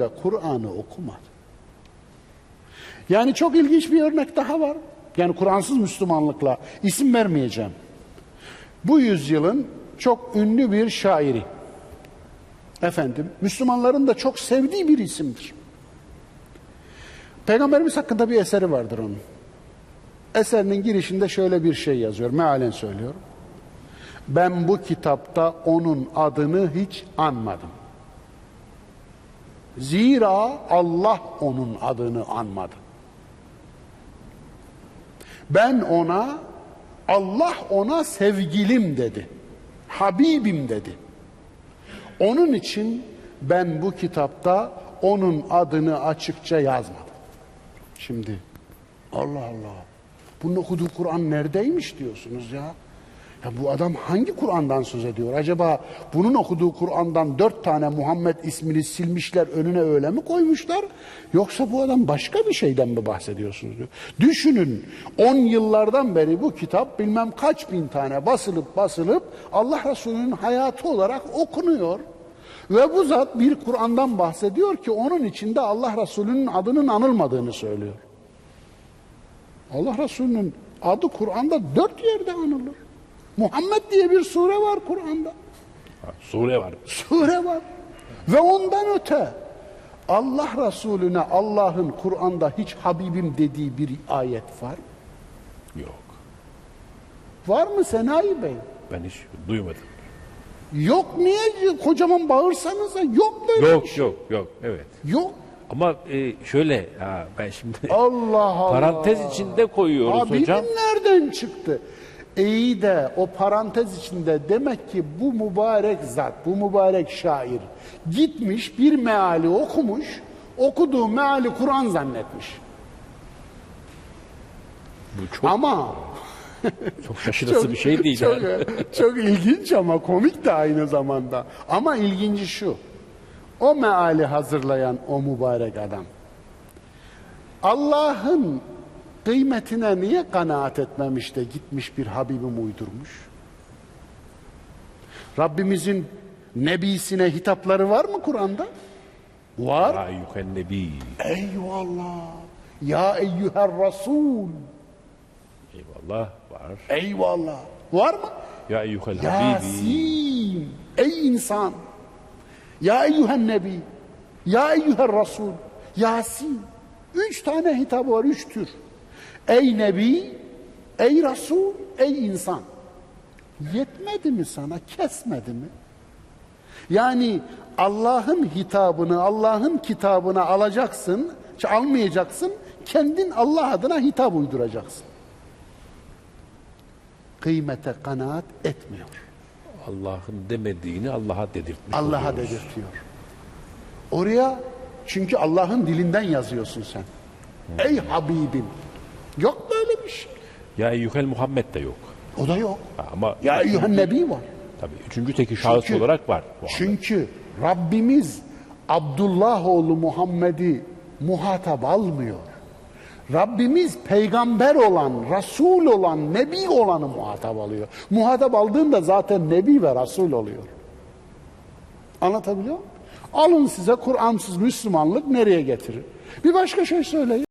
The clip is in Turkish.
ömründe Kur'an'ı okumadı. Yani çok ilginç bir örnek daha var. Yani Kur'ansız Müslümanlıkla isim vermeyeceğim. Bu yüzyılın çok ünlü bir şairi. Efendim, Müslümanların da çok sevdiği bir isimdir. Peygamberimiz hakkında bir eseri vardır onun. Eserinin girişinde şöyle bir şey yazıyor. Mealen söylüyorum. Ben bu kitapta onun adını hiç anmadım. Zira Allah onun adını anmadı. Ben ona Allah ona sevgilim dedi. Habibim dedi. Onun için ben bu kitapta onun adını açıkça yazmadım. Şimdi Allah Allah. Bunun okuduğu Kur'an neredeymiş diyorsunuz ya. Ya bu adam hangi Kur'an'dan söz ediyor? Acaba bunun okuduğu Kur'an'dan dört tane Muhammed ismini silmişler önüne öyle mi koymuşlar? Yoksa bu adam başka bir şeyden mi bahsediyorsunuz diyor. Düşünün 10 yıllardan beri bu kitap bilmem kaç bin tane basılıp basılıp Allah Resulü'nün hayatı olarak okunuyor. Ve bu zat bir Kur'an'dan bahsediyor ki onun içinde Allah Resulü'nün adının anılmadığını söylüyor. Allah Resulü'nün adı Kur'an'da dört yerde anılır. Muhammed diye bir sure var Kur'an'da. Sure var. Sure var. Ve ondan öte Allah Resulüne Allah'ın Kur'an'da hiç Habibim dediği bir ayet var. mı? Yok. Var mı Senayi Bey? Ben hiç duymadım. Yok niye kocaman bağırsanıza yok böyle Yok şey. yok yok evet. Yok. Ama e, şöyle ha, ben şimdi Allah Allah. parantez içinde koyuyoruz Habibim hocam. nereden çıktı? İyi de o parantez içinde demek ki bu mübarek zat, bu mübarek şair gitmiş bir meali okumuş, okuduğu meali Kur'an zannetmiş. Bu çok Ama çok şaşırtıcı bir şey değil. çok, yani. çok ilginç ama komik de aynı zamanda. Ama ilginci şu. O meali hazırlayan o mübarek adam. Allah'ın kıymetine niye kanaat etmemiş de gitmiş bir Habibim uydurmuş? Rabbimizin nebisine hitapları var mı Kur'an'da? Var. Ya yuhen nebi. Eyvallah. Ya eyyüher Resul. Eyvallah var. Eyvallah. Var mı? Ya eyyuhel habibi. Yasin. Ey insan. Ya eyyühen nebi. Ya eyyühen Resul. Yasin. Üç tane hitabı var, üç tür. Ey nebi, ey Resul, ey insan. Yetmedi mi sana, kesmedi mi? Yani Allah'ın hitabını, Allah'ın kitabını alacaksın, almayacaksın, kendin Allah adına hitap uyduracaksın. Kıymete kanaat etmiyor. Allah'ın demediğini Allah'a dedirtmiş Allah'a dedirtiyor. Oraya çünkü Allah'ın dilinden yazıyorsun sen. Ey Habibim. Yok böyle bir şey. Ya eyyuhel Muhammed de yok. O da yok. Ama Ya eyyühen nebi var. tabii üçüncü teki şahıs Çünkü- olarak var. Muhammed. Çünkü Rabbimiz Abdullah oğlu Muhammed'i muhatap almıyor. Rabbimiz peygamber olan, Resul olan, Nebi olanı muhatap alıyor. Muhatap aldığında zaten Nebi ve Resul oluyor. Anlatabiliyor muyum? Alın size Kur'ansız Müslümanlık nereye getirir? Bir başka şey söyleyeyim.